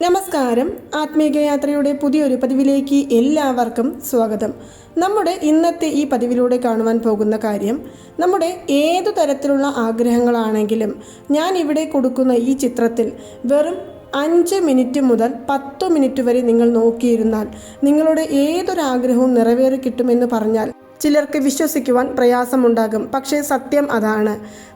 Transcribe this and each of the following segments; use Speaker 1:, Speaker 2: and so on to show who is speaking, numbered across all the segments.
Speaker 1: നമസ്കാരം. ആത്മീകയാത്രയുടെ പുതിയൊരു പതിവിലേക്ക് എല്ലാവർക്കും സ്വാഗതം. നമ്മുടെ ഇന്നത്തെ ഈ പതിവിലൂടെ കാണുവാൻ പോകുന്ന കാര്യം നമ്മുടെ ഏതു തരത്തിലുള്ള ആഗ്രഹങ്ങളാണെങ്കിലും ഞാൻ ഇവിടെ കൊടുക്കുന്ന ഈ ചിത്രത്തിൽ വെറും അഞ്ച് മിനിറ്റ് മുതൽ പത്ത് മിനിറ്റ് വരെ നിങ്ങൾ നോക്കിയിരുന്നാൽ നിങ്ങളുടെ ഏതൊരാഗ്രഹവും നിറവേറി കിട്ടുമെന്ന് പറഞ്ഞാൽ ചിലർക്ക് വിശ്വസിക്കുവാൻ പ്രയാസമുണ്ടാകും. പക്ഷേ സത്യം അതാണ്.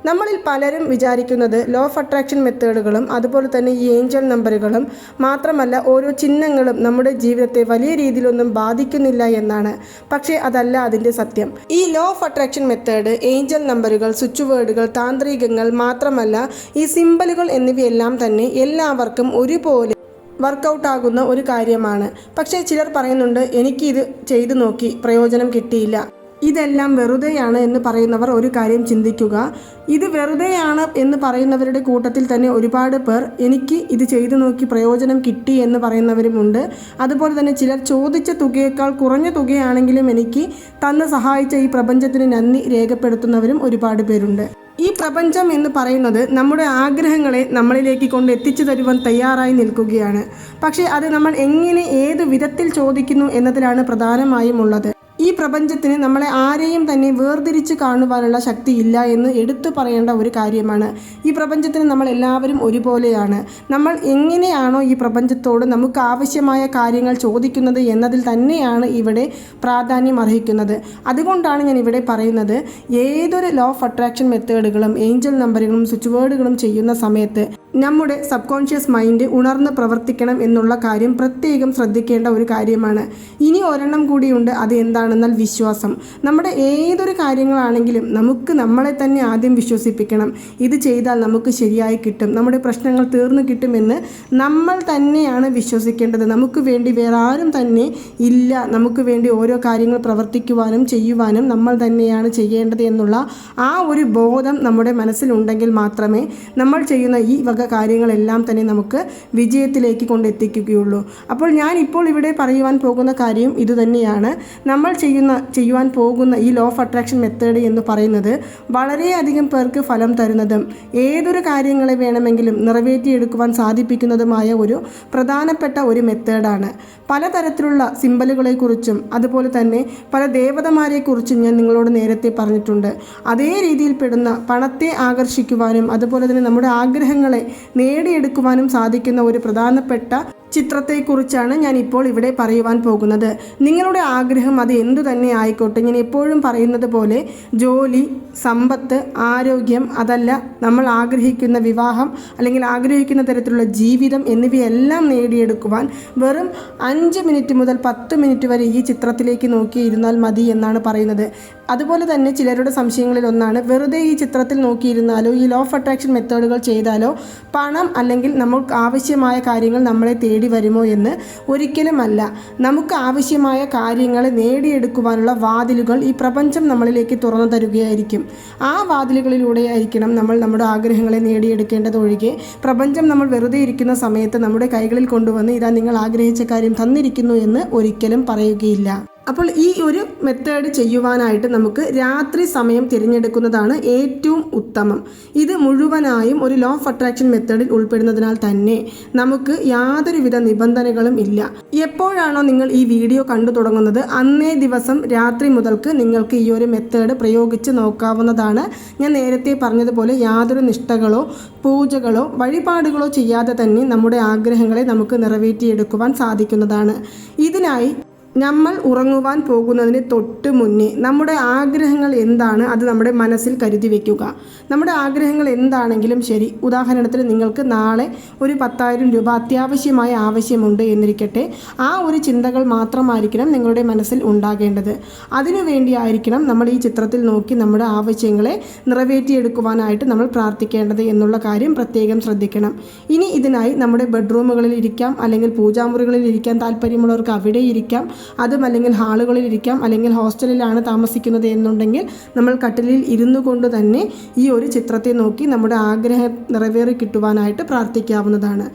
Speaker 1: നമ്മളിൽ പലരും വിചാരിക്കുന്നത് ലോ ഓഫ് അട്രാക്ഷൻ മെത്തേഡുകളും അതുപോലെ തന്നെ ഈ ഏഞ്ചൽ നമ്പറുകളും മാത്രമല്ല ഓരോ ചിഹ്നങ്ങളും നമ്മുടെ ജീവിതത്തെ വലിയ രീതിയിലൊന്നും ബാധിക്കുന്നില്ല എന്നാണ്. പക്ഷേ അതല്ല അതിന്റെ സത്യം. ഈ law of attraction method angel നമ്പറുകൾ സ്വിച്ച് വേർഡുകൾ താന്ത്രികങ്ങൾ മാത്രമല്ല ഈ സിമ്പലുകൾ എന്നിവയെല്ലാം തന്നെ എല്ലാവർക്കും ഒരുപോലെ വർക്കൗട്ട് ആകുന്ന ഒരു കാര്യമാണ്. പക്ഷേ ചിലർ പറയുന്നുണ്ട് എനിക്കിത് ചെയ്തു നോക്കി പ്രയോജനം കിട്ടിയില്ല. ഇതെല്ലാം വെറുതെയാണ് എന്ന് പറയുന്നവർ ഒരു കാര്യം ചിന്തിക്കുക. ഇത് വെറുതെയാണ് എന്ന് പറയുന്നവരുടെ കൂട്ടത്തിൽ തന്നെ ഒരുപാട് പേർ എനിക്ക് ഇത് ചെയ്തു നോക്കി പ്രയോജനം കിട്ടി എന്ന് പറയുന്നവരുമുണ്ട് അതുപോലെ തന്നെ ചിലർ ചോദിച്ച തുകയേക്കാൾ കുറഞ്ഞ തുകയാണെങ്കിലും എനിക്ക് തന്ന് സഹായിച്ച ഈ പ്രപഞ്ചത്തിന് നന്ദി രേഖപ്പെടുത്തുന്നവരും ഒരുപാട് പേരുണ്ട്. ഈ പ്രപഞ്ചം എന്ന് പറയുന്നത് നമ്മുടെ ആഗ്രഹങ്ങളെ നമ്മളിലേക്ക് കൊണ്ട് എത്തിച്ചു തരുവാൻ തയ്യാറായി നിൽക്കുകയാണ്. പക്ഷേ അത് നമ്മൾ എങ്ങനെ ഏത് വിധത്തിൽ ചോദിക്കുന്നു എന്നതിലാണ് പ്രധാനമായും ഉള്ളത്. ഈ പ്രപഞ്ചത്തിന് നമ്മളെ ആരെയും തന്നെ വേർതിരിച്ച് കാണുവാനുള്ള ശക്തി ഇല്ല എന്ന് എടുത്തു പറയേണ്ട ഒരു കാര്യമാണ്. ഈ പ്രപഞ്ചത്തിന് നമ്മൾ എല്ലാവരും ഒരുപോലെയാണ്. നമ്മൾ എങ്ങനെയാണോ ഈ പ്രപഞ്ചത്തോട് നമുക്ക് ആവശ്യമായ കാര്യങ്ങൾ ചോദിക്കുന്നത് എന്നതിൽ തന്നെയാണ് ഇവിടെ പ്രാധാന്യം അർഹിക്കുന്നത്. അതുകൊണ്ടാണ് ഞാൻ ഇവിടെ പറയുന്നത് ഏതൊരു ലോ ഓഫ് അട്രാക്ഷൻ മെത്തേഡുകളും ഏഞ്ചൽ നമ്പറുകളും സ്വിച്ച് വേർഡുകളും ചെയ്യുന്ന സമയത്ത് നമ്മുടെ സബ് കോൺഷ്യസ് മൈൻഡ് ഉണർന്ന് പ്രവർത്തിക്കണം എന്നുള്ള കാര്യം പ്രത്യേകം ശ്രദ്ധിക്കേണ്ട ഒരു കാര്യമാണ്. ഇനി ഒരെണ്ണം കൂടിയുണ്ട് അത് എന്താണെന്നാൽ വിശ്വാസം. നമ്മുടെ ഏതൊരു കാര്യങ്ങളാണെങ്കിലും നമുക്ക് നമ്മളെ തന്നെ ആദ്യം വിശ്വസിപ്പിക്കണം. ഇത് ചെയ്താൽ നമുക്ക് ശരിയായി കിട്ടും. നമ്മുടെ പ്രശ്നങ്ങൾ തീർന്നു കിട്ടുമെന്ന് നമ്മൾ തന്നെയാണ് വിശ്വസിക്കേണ്ടത്. നമുക്ക് വേണ്ടി വേറെ ആരും തന്നെ ഇല്ല. നമുക്ക് വേണ്ടി ഓരോ കാര്യങ്ങൾ പ്രവർത്തിക്കുവാനും ചെയ്യുവാനും നമ്മൾ തന്നെയാണ് ചെയ്യേണ്ടത് എന്നുള്ള ആ ഒരു ബോധം നമ്മുടെ മനസ്സിലുണ്ടെങ്കിൽ മാത്രമേ നമ്മൾ ചെയ്യുന്ന ഈ വക കാര്യങ്ങളെല്ലാം തന്നെ നമുക്ക് വിജയത്തിലേക്ക് കൊണ്ടെത്തിക്കുകയുള്ളൂ. അപ്പോൾ ഞാൻ ഇപ്പോൾ ഇവിടെ പറയുവാൻ പോകുന്ന കാര്യം ഇതുതന്നെയാണ് നമ്മൾ ചെയ്യുന്ന ചെയ്യുവാൻ പോകുന്ന ഈ ലോ ഓഫ് അട്രാക്ഷൻ മെത്തേഡ് എന്ന് പറയുന്നത് വളരെയധികം പേർക്ക് ഫലം തരുന്നതും ഏതൊരു കാര്യങ്ങളെ വേണമെങ്കിലും നിറവേറ്റിയെടുക്കുവാൻ സാധിപ്പിക്കുന്നതുമായ ഒരു പ്രധാനപ്പെട്ട ഒരു മെത്തേഡാണ് പലതരത്തിലുള്ള സിമ്പലുകളെക്കുറിച്ചും അതുപോലെ തന്നെ പല ദേവതമാരെക്കുറിച്ചും ഞാൻ നിങ്ങളോട് നേരത്തെ പറഞ്ഞിട്ടുണ്ട്. അതേ രീതിയിൽ പെടുന്ന പണത്തെ ആകർഷിക്കുവാനും അതുപോലെ തന്നെ നമ്മുടെ ആഗ്രഹങ്ങളെ നേടിയെടുക്കുവാനും സാധിക്കുന്ന ഒരു പ്രധാനപ്പെട്ട ചിത്രത്തെക്കുറിച്ചാണ് ഞാൻ ഇപ്പോൾ ഇവിടെ പറയുവാൻ പോകുന്നത്. നിങ്ങളുടെ ആഗ്രഹം അത് എന്തു തന്നെ ആയിക്കോട്ടെ ഞാൻ എപ്പോഴും പറയുന്നത് പോലെ ജോലി സമ്പത്ത് ആരോഗ്യം അതല്ല നമ്മൾ ആഗ്രഹിക്കുന്ന വിവാഹം അല്ലെങ്കിൽ ആഗ്രഹിക്കുന്ന തരത്തിലുള്ള ജീവിതം എന്നിവയെല്ലാം നേടിയെടുക്കുവാൻ വെറും അഞ്ച് മിനിറ്റ് മുതൽ പത്ത് മിനിറ്റ് വരെ ഈ ചിത്രത്തിലേക്ക് നോക്കിയിരുന്നാൽ മതി എന്നാണ് പറയുന്നത്. അതുപോലെ തന്നെ ചിലരുടെ സംശയങ്ങളിൽ ഒന്നാണ് വെറുതെ ഈ ചിത്രത്തിൽ നോക്കിയിരുന്നാലോ ഈ ലോ ഓഫ് അട്രാക്ഷൻ മെത്തേഡുകൾ ചെയ്താലോ പണം അല്ലെങ്കിൽ നമുക്ക് ആവശ്യമായ കാര്യങ്ങൾ നമ്മളെ തേടി വരുമോ എന്ന് ഒരിക്കലുമല്ല. നമുക്ക് ആവശ്യമായ കാര്യങ്ങൾ നേടിയെടുക്കുവാനുള്ള വാതിലുകൾ ഈ പ്രപഞ്ചം നമ്മളിലേക്ക് തുറന്നു തരുകയായിരിക്കും. ആ വാതിലുകളിലൂടെ ആയിരിക്കണം നമ്മൾ നമ്മുടെ ആഗ്രഹങ്ങളെ നേടിയെടുക്കേണ്ടത് ഒഴികെ. പ്രപഞ്ചം നമ്മൾ വെറുതെ ഇരിക്കുന്ന സമയത്ത് നമ്മുടെ കൈകളിൽ കൊണ്ടുവന്ന് ഇതാ നിങ്ങൾ ആഗ്രഹിച്ച കാര്യം തന്നിരിക്കുന്നു എന്ന് ഒരിക്കലും പറയുകയില്ല. അപ്പോൾ ഈ ഒരു മെത്തേഡ് ചെയ്യുവാനായിട്ട് നമുക്ക് രാത്രി സമയം തിരഞ്ഞെടുക്കുന്നതാണ് ഏറ്റവും ഉത്തമം. ഇത് മുഴുവനായും ഒരു ലോ ഓഫ് അട്രാക്ഷൻ മെത്തേഡിൽ ഉൾപ്പെടുന്നതിനാൽ തന്നെ നമുക്ക് യാതൊരുവിധ നിബന്ധനകളും ഇല്ല. എപ്പോഴാണോ നിങ്ങൾ ഈ വീഡിയോ കണ്ടു തുടങ്ങുന്നത് അന്നേ ദിവസം രാത്രി മുതൽക്ക് നിങ്ങൾക്ക് ഈ ഒരു മെത്തേഡ് പ്രയോഗിച്ച് നോക്കാവുന്നതാണ്. ഞാൻ നേരത്തെ പറഞ്ഞതുപോലെ യാതൊരു നിഷ്ഠകളോ പൂജകളോ വഴിപാടുകളോ ചെയ്യാതെ തന്നെ നമ്മുടെ ആഗ്രഹങ്ങളെ നമുക്ക് നിറവേറ്റിയെടുക്കുവാൻ സാധിക്കുന്നതാണ്. ഇതിനായി നമ്മൾ ഉറങ്ങുവാൻ പോകുന്നതിന് തൊട്ട് മുന്നേ നമ്മുടെ ആഗ്രഹങ്ങൾ എന്താണ് അത് നമ്മുടെ മനസ്സിൽ കരുതി വയ്ക്കുക നമ്മുടെ ആഗ്രഹങ്ങൾ എന്താണെങ്കിലും ശരി ഉദാഹരണത്തിന് നിങ്ങൾക്ക് നാളെ ഒരു പത്തായിരം രൂപ അത്യാവശ്യമായ ആവശ്യമുണ്ട് എന്നിരിക്കട്ടെ ആ ഒരു ചിന്തകൾ മാത്രമായിരിക്കണം നിങ്ങളുടെ മനസ്സിൽ ഉണ്ടാകേണ്ടത്. അതിനുവേണ്ടിയായിരിക്കണം നമ്മൾ ഈ ചിത്രത്തിൽ നോക്കി നമ്മുടെ ആവശ്യങ്ങളെ നിറവേറ്റിയെടുക്കുവാനായിട്ട് നമ്മൾ പ്രാർത്ഥിക്കേണ്ടത് എന്നുള്ള കാര്യം പ്രത്യേകം ശ്രദ്ധിക്കണം. ഇനി ഇതിനായി നമ്മുടെ ബെഡ്റൂമുകളിൽ ഇരിക്കാം അല്ലെങ്കിൽ പൂജാമുറികളിൽ ഇരിക്കാൻ താല്പര്യമുള്ളവർക്ക് അവിടെ ഇരിക്കാം അതും അല്ലെങ്കിൽ ഹാളുകളിൽ ഇരിക്കാം അല്ലെങ്കിൽ ഹോസ്റ്റലിലാണ് താമസിക്കുന്നത് എന്നുണ്ടെങ്കിൽ നമ്മൾ കട്ടിലിൽ ഇരുന്നു കൊണ്ട് തന്നെ ഈ ഒരു ചിത്രത്തെ നോക്കി നമ്മുടെ ആഗ്രഹം നിറവേറി കിട്ടുവാനായിട്ട് പ്രാർത്ഥിക്കാവുന്നതാണ്.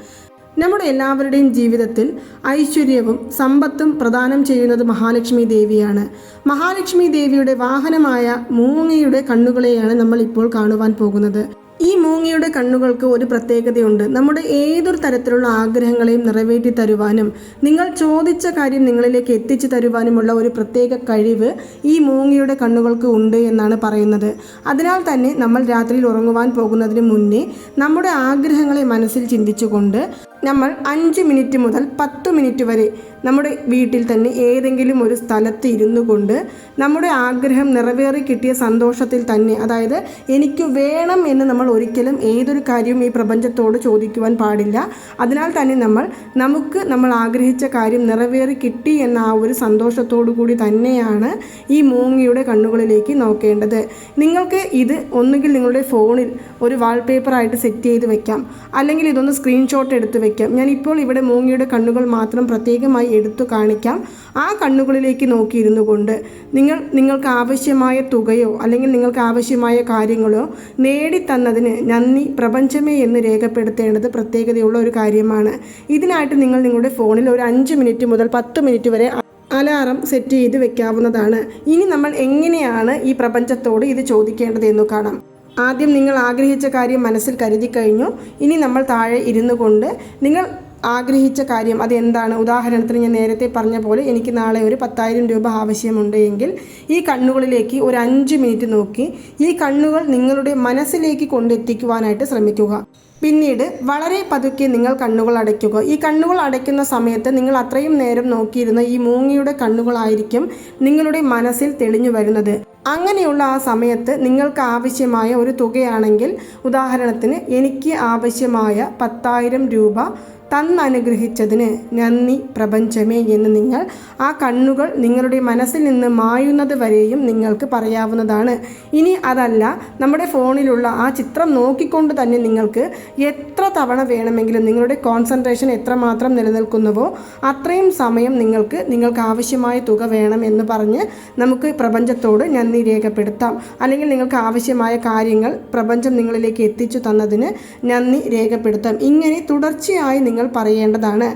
Speaker 1: നമ്മുടെ എല്ലാവരുടെയും ജീവിതത്തിൽ ഐശ്വര്യവും സമ്പത്തും പ്രദാനം ചെയ്യുന്നത് മഹാലക്ഷ്മി ദേവിയാണ്. മഹാലക്ഷ്മി ദേവിയുടെ വാഹനമായ മൂങ്ങയുടെ കണ്ണുകളെയാണ് നമ്മൾ ഇപ്പോൾ കാണുവാൻ പോകുന്നത്. ഈ മൂങ്ങയുടെ കണ്ണുകൾക്ക് ഒരു പ്രത്യേകതയുണ്ട്. നമ്മുടെ ഏതൊരു തരത്തിലുള്ള ആഗ്രഹങ്ങളെയും നിറവേറ്റി തരുവാനും നിങ്ങൾ ചോദിച്ച കാര്യം നിങ്ങളിലേക്ക് എത്തിച്ചു തരുവാനുമുള്ള ഒരു പ്രത്യേക കഴിവ് ഈ മൂങ്ങയുടെ കണ്ണുകൾക്ക് ഉണ്ട് എന്നാണ് പറയുന്നത്. അതിനാൽ തന്നെ നമ്മൾ രാത്രിയിൽ ഉറങ്ങുവാൻ പോകുന്നതിന് മുന്നേ നമ്മുടെ ആഗ്രഹങ്ങളെ മനസ്സിൽ ചിന്തിച്ചുകൊണ്ട് നമ്മൾ അഞ്ച് മിനിറ്റ് മുതൽ പത്ത് മിനിറ്റ് വരെ നമ്മുടെ വീട്ടിൽ തന്നെ ഏതെങ്കിലും ഒരു സ്ഥലത്ത് ഇരുന്നു കൊണ്ട് നമ്മുടെ ആഗ്രഹം നിറവേറി കിട്ടിയ സന്തോഷത്തിൽ തന്നെ അതായത് എനിക്ക് വേണം എന്ന് നമ്മൾ ഒരിക്കലും ഏതൊരു കാര്യവും ഈ പ്രപഞ്ചത്തോട് ചോദിക്കുവാൻ പാടില്ല. അതിനാൽ തന്നെ നമ്മൾ നമുക്ക് നമ്മൾ ആഗ്രഹിച്ച കാര്യം നിറവേറി കിട്ടി എന്ന ആ ഒരു സന്തോഷത്തോടു കൂടി തന്നെയാണ് ഈ മൂങ്ങിയുടെ കണ്ണുകളിലേക്ക് നോക്കേണ്ടത്. നിങ്ങൾക്ക് ഇത് ഒന്നുകിൽ നിങ്ങളുടെ ഫോണിൽ ഒരു വാൾപേപ്പറായിട്ട് സെറ്റ് ചെയ്ത് വെക്കാം. അല്ലെങ്കിൽ ഇതൊന്ന് സ്ക്രീൻഷോട്ട് എടുത്ത് വെക്കാം. ഞാനിപ്പോൾ ഇവിടെ മൂങ്ങിയുടെ കണ്ണുകൾ മാത്രം പ്രത്യേകമായി എടുത്തു കാണിക്കാം. ആ കണ്ണുകളിലേക്ക് നോക്കിയിരുന്നു കൊണ്ട് നിങ്ങൾ നിങ്ങൾക്ക് ആവശ്യമായ തുകയോ അല്ലെങ്കിൽ നിങ്ങൾക്ക് ആവശ്യമായ കാര്യങ്ങളോ നേടിത്തന്നതിന് നന്ദി പ്രപഞ്ചമേ എന്ന് രേഖപ്പെടുത്തേണ്ടത് പ്രത്യേകതയുള്ള ഒരു കാര്യമാണ്. ഇതിനായിട്ട് നിങ്ങൾ നിങ്ങളുടെ ഫോണിൽ ഒരു അഞ്ച് മിനിറ്റ് മുതൽ പത്ത് മിനിറ്റ് വരെ അലാറം സെറ്റ് ചെയ്ത് വെക്കാവുന്നതാണ്. ഇനി നമ്മൾ എങ്ങനെയാണ് ഈ പ്രപഞ്ചത്തോട് ഇത് ചോദിക്കേണ്ടത് എന്ന് കാണാം. ആദ്യം നിങ്ങൾ ആഗ്രഹിച്ച കാര്യം മനസ്സിൽ കരുതി കഴിഞ്ഞു. ഇനി നമ്മൾ താഴെ ഇരുന്നു കൊണ്ട് നിങ്ങൾ ആഗ്രഹിച്ച കാര്യം അതെന്താണ്? ഉദാഹരണത്തിന് ഞാൻ നേരത്തെ പറഞ്ഞ പോലെ എനിക്ക് നാളെ ഒരു പത്തായിരം രൂപ ആവശ്യമുണ്ട് എങ്കിൽ ഈ കണ്ണുകളിലേക്ക് ഒരു അഞ്ച് മിനിറ്റ് നോക്കി ഈ കണ്ണുകൾ നിങ്ങളുടെ മനസ്സിലേക്ക് കൊണ്ടെത്തിക്കുവാനായിട്ട് ശ്രമിക്കുക. പിന്നീട് വളരെ പതുക്കെ നിങ്ങൾ കണ്ണുകൾ അടയ്ക്കുക. ഈ കണ്ണുകൾ അടയ്ക്കുന്ന സമയത്ത് നിങ്ങൾ അത്രയും നേരം നോക്കിയിരുന്ന ഈ മൂങ്ങയുടെ കണ്ണുകളായിരിക്കും നിങ്ങളുടെ മനസ്സിൽ തെളിഞ്ഞു വരുന്നത്. അങ്ങനെയുള്ള ആ സമയത്ത് നിങ്ങൾക്ക് ആവശ്യമായ ഒരു തുകയാണെങ്കിൽ ഉദാഹരണത്തിന് എനിക്ക് ആവശ്യമായ പത്തായിരം രൂപ തന്നനുഗ്രഹിച്ചതിന് നന്ദി പ്രപഞ്ചമേ എന്ന് നിങ്ങൾ ആ കണ്ണുകൾ നിങ്ങളുടെ മനസ്സിൽ നിന്ന് മായുന്നത് വരെയും നിങ്ങൾക്ക് പറയാവുന്നതാണ്. ഇനി അതല്ല നമ്മുടെ ഫോണിലുള്ള ആ ചിത്രം നോക്കിക്കൊണ്ട് തന്നെ നിങ്ങൾക്ക് എത്ര തവണ വേണമെങ്കിലും നിങ്ങളുടെ കോൺസെൻട്രേഷൻ എത്രമാത്രം നിലനിൽക്കുന്നുവോ അത്രയും സമയം നിങ്ങൾക്ക് നിങ്ങൾക്ക് ആവശ്യമായ തുക വേണം എന്ന് പറഞ്ഞ് നമുക്ക് പ്രപഞ്ചത്തോട് നന്ദി രേഖപ്പെടുത്താം. അല്ലെങ്കിൽ നിങ്ങൾക്ക് ആവശ്യമായ കാര്യങ്ങൾ പ്രപഞ്ചം നിങ്ങളിലേക്ക് എത്തിച്ചു തന്നതിന് നന്ദി രേഖപ്പെടുത്താം. ഇങ്ങനെ തുടർച്ചയായി നിങ്ങൾ നിങ്ങൾ പറയേണ്ടതാണ്.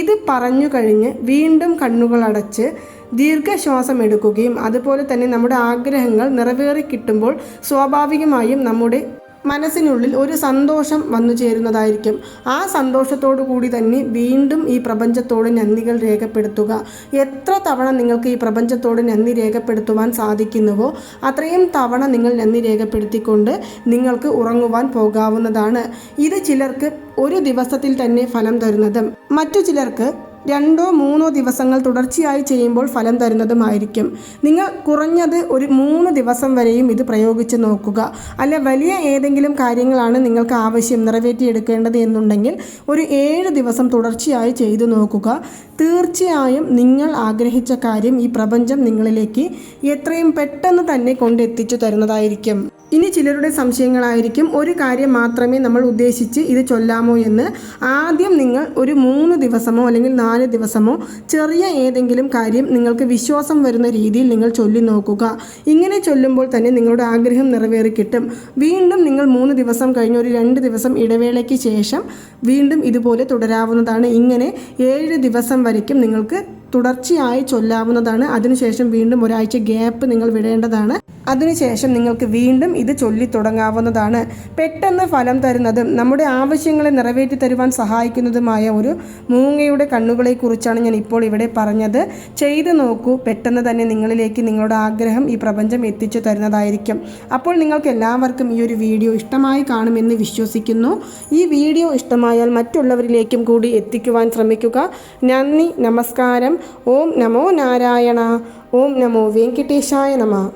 Speaker 1: ഇത് പറഞ്ഞു കഴിഞ്ഞ് വീണ്ടും കണ്ണുകൾ അടച്ച് ദീർഘശ്വാസം എടുക്കുകയും അതുപോലെ തന്നെ നമ്മുടെ ആഗ്രഹങ്ങൾ നിറവേറി കിട്ടുമ്പോൾ സ്വാഭാവികമായും നമ്മുടെ മനസ്സിനുള്ളിൽ ഒരു സന്തോഷം വന്നു ചേരുന്നതായിരിക്കും. ആ സന്തോഷത്തോടു കൂടി തന്നെ വീണ്ടും ഈ പ്രപഞ്ചത്തോട് നന്ദികൾ രേഖപ്പെടുത്തുക. എത്ര തവണ നിങ്ങൾക്ക് ഈ പ്രപഞ്ചത്തോട് നന്ദി രേഖപ്പെടുത്തുവാൻ സാധിക്കുന്നുവോ അത്രയും തവണ നിങ്ങൾ നന്ദി രേഖപ്പെടുത്തിക്കൊണ്ട് നിങ്ങൾക്ക് ഉറങ്ങുവാൻ പോകാവുന്നതാണ്. ഇത് ചിലർക്ക് ഒരു ദിവസത്തിൽ തന്നെ ഫലം തരുന്നതും. മറ്റു ചിലർക്ക് രണ്ടോ മൂന്നോ ദിവസങ്ങൾ തുടർച്ചയായി ചെയ്യുമ്പോൾ ഫലം തരുന്നതുമായിരിക്കും. നിങ്ങൾ കുറഞ്ഞത് ഒരു മൂന്ന് ദിവസം വരെയും ഇത് പ്രയോഗിച്ച് നോക്കുക. അല്ല വലിയ ഏതെങ്കിലും കാര്യങ്ങളാണ് നിങ്ങൾക്ക് ആവശ്യം നിറവേറ്റിയെടുക്കേണ്ടത് എന്നുണ്ടെങ്കിൽ ഒരു ഏഴ് ദിവസം തുടർച്ചയായി ചെയ്തു നോക്കുക. തീർച്ചയായും നിങ്ങൾ ആഗ്രഹിച്ച കാര്യം ഈ പ്രപഞ്ചം നിങ്ങളിലേക്ക് എത്രയും പെട്ടെന്ന് തന്നെ കൊണ്ടെത്തിച്ചു തരുന്നതായിരിക്കും. ഇനി ചിലരുടെ സംശയങ്ങളായിരിക്കും. ഒരു കാര്യം മാത്രമേ നമ്മൾ ഉദ്ദേശിച്ച് ഇത് ചൊല്ലാമോ എന്ന്. ആദ്യം നിങ്ങൾ ഒരു മൂന്ന് ദിവസമോ അല്ലെങ്കിൽ നാല് ദിവസമോ ചെറിയ ഏതെങ്കിലും കാര്യം നിങ്ങൾക്ക് വിശ്വാസം വരുന്ന രീതിയിൽ നിങ്ങൾ ചൊല്ലി നോക്കുക. ഇങ്ങനെ ചൊല്ലുമ്പോൾ തന്നെ നിങ്ങളുടെ ആഗ്രഹം നിറവേറി കിട്ടും. വീണ്ടും നിങ്ങൾ മൂന്ന് ദിവസം കഴിഞ്ഞ് ഒരു രണ്ട് ദിവസം ഇടവേളയ്ക്ക് ശേഷം വീണ്ടും ഇതുപോലെ തുടരാവുന്നതാണ്. ഇങ്ങനെ ഏഴ് ദിവസം വരയ്ക്കും നിങ്ങൾക്ക് തുടർച്ചയായി ചൊല്ലാവുന്നതാണ്. അതിനുശേഷം വീണ്ടും ഒരാഴ്ച ഗ്യാപ്പ് നിങ്ങൾ വിടേണ്ടതാണ്. അതിനുശേഷം നിങ്ങൾക്ക് വീണ്ടും ഇത് ചൊല്ലി തുടങ്ങാവുന്നതാണ്. പെട്ടെന്ന് ഫലം തരുന്നതും നമ്മുടെ ആവശ്യങ്ങളെ നിറവേറ്റി തരുവാൻ സഹായിക്കുന്നതുമായ ഒരു മൂങ്ങയുടെ കണ്ണുകളെക്കുറിച്ചാണ് ഞാൻ ഇപ്പോൾ ഇവിടെ പറഞ്ഞത്. ചെയ്തു നോക്കൂ പെട്ടെന്ന് തന്നെ നിങ്ങളിലേക്ക് നിങ്ങളുടെ ആഗ്രഹം ഈ പ്രപഞ്ചം എത്തിച്ചു തരുന്നതായിരിക്കും. അപ്പോൾ നിങ്ങൾക്ക് എല്ലാവർക്കും ഈ ഒരു വീഡിയോ ഇഷ്ടമായി കാണുമെന്ന് വിശ്വസിക്കുന്നു. ഈ വീഡിയോ ഇഷ്ടമായാൽ മറ്റുള്ളവരിലേക്കും കൂടി എത്തിക്കുവാൻ ശ്രമിക്കുക. നന്ദി നമസ്കാരം. ഓം നമോ നാരായണ. ഓം നമോ വെങ്കിട്ടേശായ നമ.